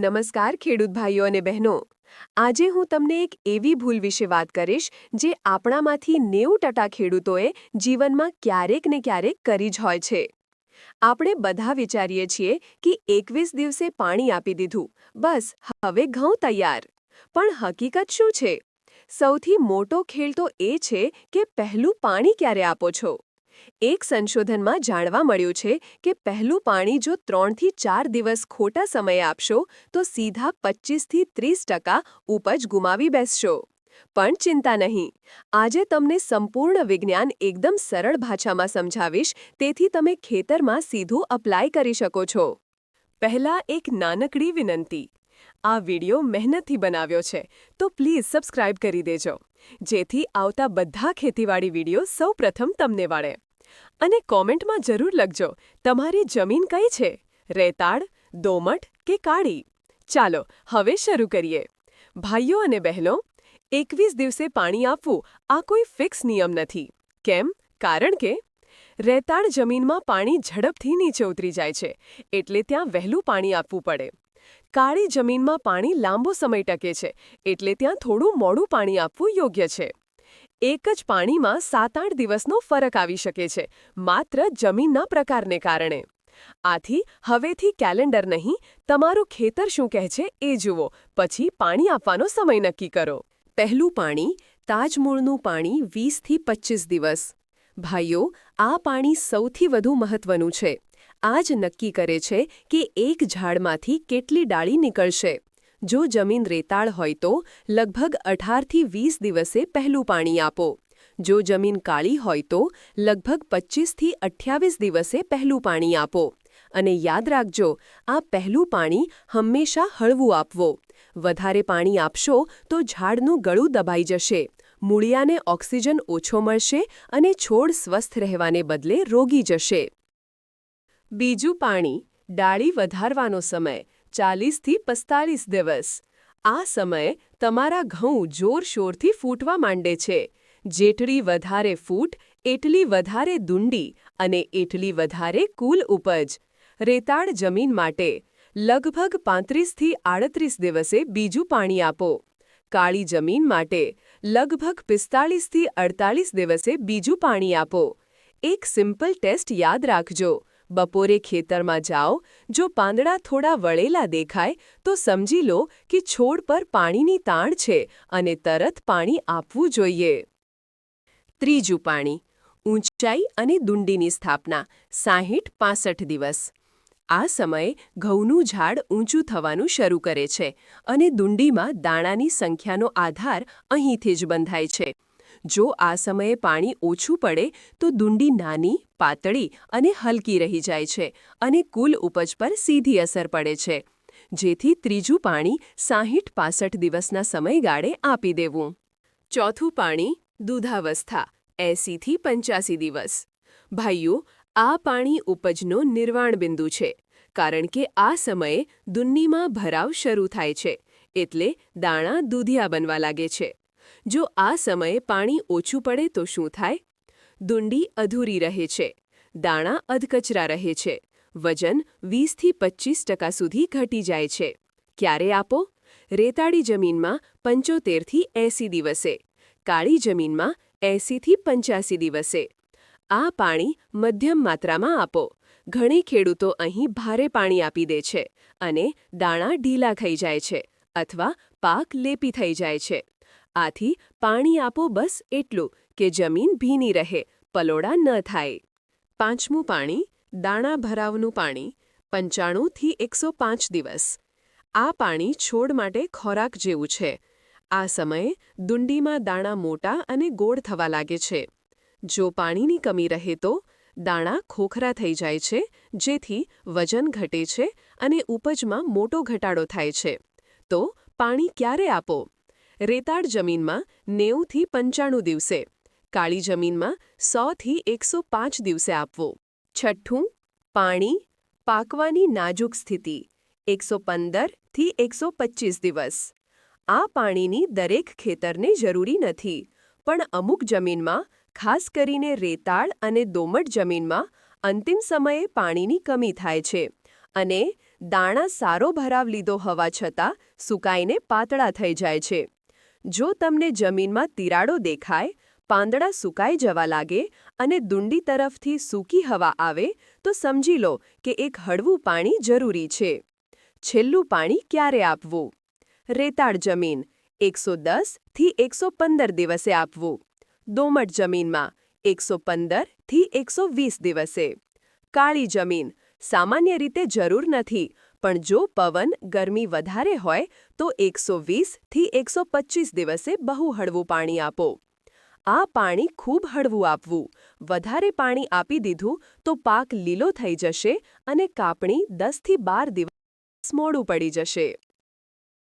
નમસ્કાર ખેડૂત ભાઈઓ અને બહેનો. આજે હું તમને એક એવી ભૂલ વિશે વાત કરીશ, જે આપણામાંથી નેવું ટકા ખેડૂતોએ જીવનમાં ક્યારેક ને ક્યારેક કરી જ હોય છે. આપણે બધા વિચારીએ છીએ કે એકવીસ દિવસે પાણી આપી દીધું, બસ, હવે ઘઉં તૈયાર. પણ હકીકત શું છે? સૌથી મોટો ખેલ તો એ છે કે પહેલું પાણી ક્યારે આપો છો? એક સંશોધનમાં જાણવા મળ્યું છે કે પહેલું પાણી જો ત્રણથી ચાર દિવસ ખોટા સમયે આપશો, તો સીધા પચીસથી ત્રીસ ટકા ઉપજ ગુમાવી બેસશો. પણ ચિંતા નહીં. આજે તમને સંપૂર્ણ વિજ્ઞાન એકદમ સરળ ભાષામાં સમજાવીશ, તેથી તમે ખેતરમાં સીધું અપ્લાય કરી શકો છો. પહેલા એક નાનકડી વિનંતી. આ વિડિયો મહેનતથી બનાવ્યો છે, તો પ્લીઝ સબસ્ક્રાઇબ કરી દેજો, જેથી આવતા બધા ખેતીવાડી વિડિયો સૌપ્રથમ તમને મળે અને કોમેન્ટમાં જરૂર લખજો, તમારી જમીન કઈ છે? રેતાળ દોમટ કે કાળી? ચાલો, હવે શરૂ કરીએ. ભાઈઓ અને બહેનો, એકવીસ દિવસે પાણી આપવું આ કોઈ ફિક્સ નિયમ નથી. કેમ? કારણ કે રેતાળ જમીનમાં પાણી ઝડપથી નીચે ઉતરી જાય છે, એટલે ત્યાં વહેલું પાણી આપવું પડે. કાળી જમીનમાં પાણી લાંબો સમય ટકે છે, એટલે ત્યાં થોડું મોડું પાણી આપવું યોગ્ય છે. એક જ પાણીમાં સાત આઠ દિવસનો ફરક આવી શકે છે, માત્ર જમીનના પ્રકારને કારણે. આથી, હવેથી કેલેન્ડર નહીં, તમારું ખેતર શું કહે છે એ જુઓ, પછી પાણી આપવાનો સમય નક્કી કરો. પહેલું પાણી, તાજમૂળનું પાણી વીસથી પચીસ દિવસ. ભાઈઓ, આ પાણી સૌથી વધુ મહત્વનું છે. આ જ નક્કી કરે છે કે એક ઝાડમાંથી કેટલી ડાળી નીકળશે. જો જમીન રેતાળ હોય તો લગભગ અઢારથી વીસ દિવસે પહેલું પાણી આપો. જો જમીન કાળી હોય તો લગભગ પચીસથી અઠ્યાવીસ દિવસે પહેલું પાણી આપો. અને યાદ રાખજો, આ પહેલું પાણી હંમેશા હળવું આપવો. વધારે પાણી આપશો તો ઝાડનું ગળું દબાઈ જશે. મૂળિયાને ઓક્સિજન ઓછો મળશે અને છોડ સ્વસ્થ રહેવાને બદલે રોગી જશે. બીજું પાણી, ડાળી વધારવાનો સમય. ચાલીસથી પસ્તાલીસ દિવસ. આ સમયે તમારા ઘઉં જોરશોરથી ફૂટવા માંડે છે. જેટલી વધારે ફૂટ, એટલી વધારે દુંડી અને એટલી વધારે કુલ ઉપજ. રેતાળ જમીન માટે લગભગ પાંત્રીસથી આડત્રીસ દિવસે બીજું પાણી આપો. કાળી જમીન માટે લગભગ પિસ્તાળીસથી અડતાલીસ દિવસે બીજું પાણી આપો. એક સિમ્પલ ટેસ્ટ યાદ રાખજો. બપોરે ખેતરમાં જાઓ, જો પાંદડા થોડા વળેલા દેખાય, તો સમજી લો કે છોડ પર પાણીની તાણ છે અને તરત પાણી આપવું જોઈએ. ત્રીજું પાણી, ઊંચાઈ અને દુંડીની સ્થાપના, સાહીઠ પાસઠ દિવસ. આ સમયે ઘઉંનું ઝાડ ઊંચું થવાનું શરૂ કરે છે અને દુંડીમાં દાણાની સંખ્યાનો આધાર અહીંથી જ બંધાય છે. જો આ સમયે પાણી ઓછું પડે, તો દુંડી નાની, પાતળી અને હલકી રહી જાય છે અને કુલ ઉપજ પર સીધી અસર પડે છે. જેથી ત્રીજું પાણી સાહીઠ પાસઠ દિવસના સમયગાળે આપી દેવું. ચોથું પાણી દૂધાવસ્થા એંસીથી પંચ્યાસી દિવસ. ભાઈઓ, આ પાણી ઉપજનો નિર્વાણ બિંદુ છે, કારણ કે આ સમયે દુન્નીમાં ભરાવ શરૂ થાય છે, એટલે દાણા દૂધિયા બનવા લાગે છે. જો આ સમયે પાણી ઓછું પડે તો શું થાય? દુંડી અધૂરી રહે છે, દાણા અધકચરા રહે છે, વજન વીસથી પચીસ ટકા સુધી ઘટી જાય છે. ક્યારે આપો? રેતાળી જમીનમાં પંચોતેરથી એંસી દિવસે, કાળી જમીનમાં એંસીથી પંચ્યાસી દિવસે. આ પાણી મધ્યમ માત્રામાં આપો, ઘણી ખેડૂતો અહીં ભારે પાણી આપી દે છે અને દાણા ઢીલા થઈ જાય છે અથવા પાક લેપી થઈ જાય છે. આથી પાણી આપો બસ એટલું કે જમીન ભીની રહે, પલોડા ન થાય. પાંચમું પાણી, દાણા ભરાવનું પાણી પંચાણુંથી એકસો પાંચ દિવસ. આ પાણી છોડ માટે ખોરાક જેવું છે. આ સમયે દુંડીમાં દાણા મોટા અને ગોળ થવા લાગે છે. જો પાણીની કમી રહે તો દાણા ખોખરા થઈ જાય છે, જેથી વજન ઘટે છે અને ઉપજમાં મોટો ઘટાડો થાય છે. તો પાણી ક્યારે આપો? રેતાળ જમીનમાં નેવુંથી પંચાણું દિવસે, કાળી જમીનમાં સોથી એકસો પાંચ દિવસે આપવો. છઠ્ઠું, પાણી, પાકવાની નાજુક સ્થિતિ, એકસો પંદરથી એકસો પચીસ દિવસ. આ પાણીની દરેક ખેતરને જરૂરી નથી, પણ અમુક જમીનમાં, ખાસ કરીને રેતાળ અને દોમટ જમીનમાં, અંતિમ સમયે પાણીની કમી થાય છે અને દાણા સારો ભરાવ લીધો હોવા છતાં સુકાઈને પાતળા થઈ જાય છે. જો તમને જમીનમાં તિરાડો દેખાય, પાંદડા સુકાઈ જવા લાગે અને દુંડી તરફથી સૂકી હવા આવે, તો સમજી લો કે એક હળવું પાણી જરૂરી છે. છેલ્લું પાણી ક્યારે આપવું? રેતાળ જમીન, એકસો દસથી એકસો પંદર દિવસે આપવું. દોમટ જમીનમાં, એકસો પંદરથી એકસો વીસ દિવસે. કાળી જમીન, સામાન્ય રીતે જરૂર નથી પણ જો પવન ગરમી વધારે હોય, તો એકસો વીસથી એકસો દિવસે બહુ હળવું પાણી આપો. આ પાણી ખૂબ હળવું આપવું. વધારે પાણી આપી દીધું તો પાક લીલો થઈ જશે અને કાપણી દસથી બાર દિવસ મોડું પડી જશે.